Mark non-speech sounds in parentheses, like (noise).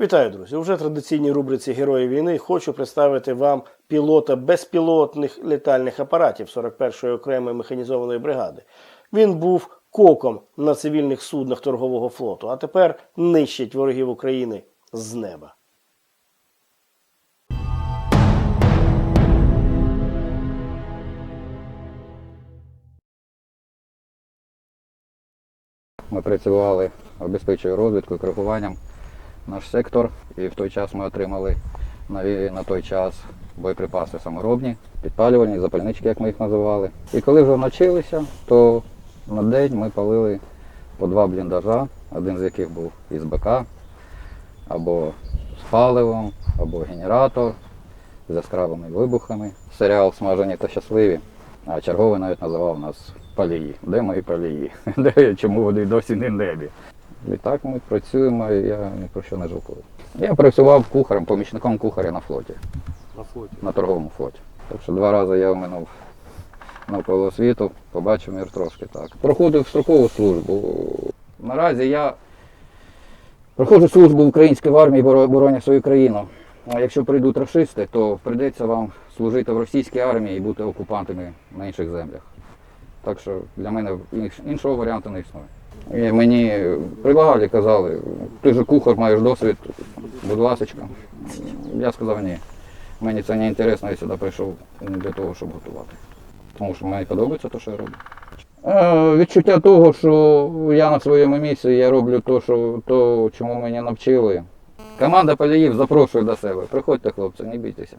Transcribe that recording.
Вітаю, друзі! У вже традиційній рубриці Герої війни хочу представити вам пілота безпілотних літальних апаратів 41-ї окремої механізованої бригади. Він був коком на цивільних суднах торгового флоту, а тепер нищить ворогів України з неба. Ми працювали, обезпечує розвідку і коригуванням наш сектор. І в той час ми отримали нові на той час боєприпаси саморобні, підпалювальні, запальнички, як ми їх називали. І коли вже навчилися, то на день ми палили по два бліндажа, один з яких був із БК, або з паливом, або генератор з яскравими вибухами. Серіал Смажені та щасливі. А черговий навіть називав нас палії. Де мої палії? (laughs) Де чому вони досі не в небі? І так ми працюємо, і я ні про що не жалкую. Я працював кухарем, помічником кухаря на флоті, На флоті. на торговому флоті. Так що два рази я минув навколо світу, побачив мір трошки так. Проходив строкову службу. Наразі я проходжу службу в українській армії, боро- бороню свою країну. А якщо прийдуть рашисти, то прийдеться вам служити в російській армії і бути окупантами на інших землях. Так що для мене іншого варіанту не існує. І мені предлагали, казали, ти же кухар, маєш досвід, будь ласка. Я сказав ні. Мені це не інтересно, я сюди прийшов не для того, щоб готувати. Тому що мені подобається те, що я роблю. Е, відчуття того, що я на своєму місці, я роблю те, що, то, чому мене навчили. Команда Паліїв запрошує до себе. Приходьте, хлопці, не бійтеся.